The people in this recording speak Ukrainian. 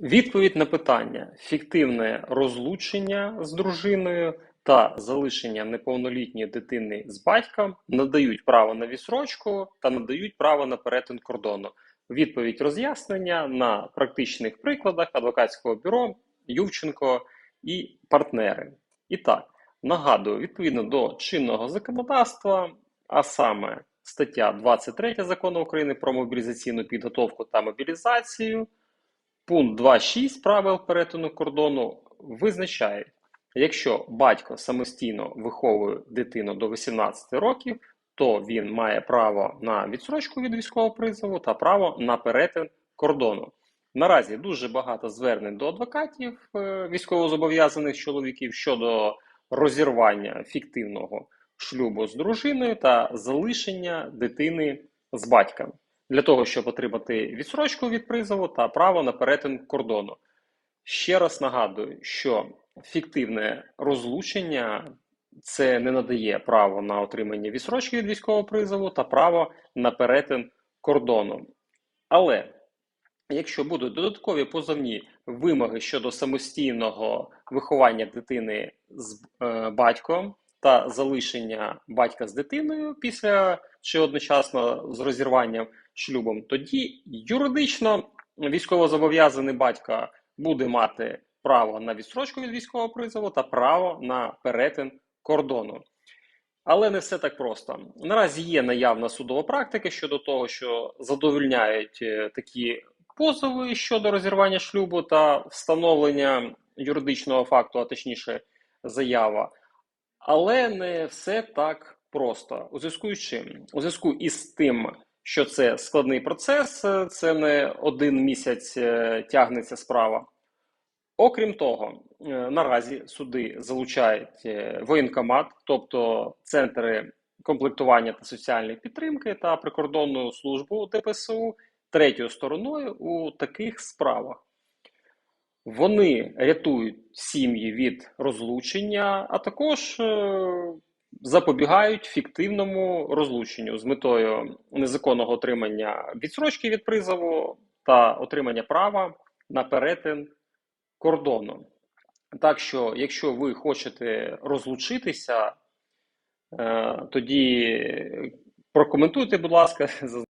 Відповідь на питання: фіктивне розлучення з дружиною та залишення неповнолітньої дитини з батьком надають право на відсрочку та надають право на перетин кордону. Відповідь роз'яснення на практичних прикладах адвокатського бюро Ювченко і партнери. І так, нагадую, відповідно до чинного законодавства, а саме стаття 23 закону України про мобілізаційну підготовку та мобілізацію. Пункт 2.6 правил перетину кордону визначає, якщо батько самостійно виховує дитину до 18 років, то він має право на відсрочку від військового призову та право на перетин кордону. Наразі дуже багато звернень до адвокатів е, військовозобов'язаних чоловіків щодо розірвання фіктивного шлюбу з дружиною та залишення дитини з батьком для того, щоб отримати відсрочку від призову та право на перетин кордону. Ще раз нагадую, що фіктивне розлучення це не надає право на отримання відсрочки від військового призову та право на перетин кордону. Але якщо будуть додаткові позовні вимоги щодо самостійного виховання дитини з е, батьком та залишення батька з дитиною після чи одночасно з розірванням шлюбом, тоді юридично військовозобов'язаний батько буде мати право на відстрочку від військового призову та право на перетин кордону. Але не все так просто. Наразі є наявна судова практика щодо того, що задовольняють е, такі позови щодо розірвання шлюбу та встановлення юридичного факту, а точніше, заява. Але не все так просто. У зв'язку з чим? У зв'язку із тим, що це складний процес, е, це не один місяць е, тягнеться справа. Окрім того, е, наразі суди залучають воєнкомат, тобто центри комплектування та соціальної підтримки та прикордонну службу ДПСУ третьою стороною у таких справах. Вони рятують сім'ї від розлучення, а також запобігають фіктивному розлученню з метою незаконного отримання відсрочки від призову та отримання права на перетин кордону. Так що, якщо ви хочете розлучитися, е, тоді прокоментуйте, будь ласка,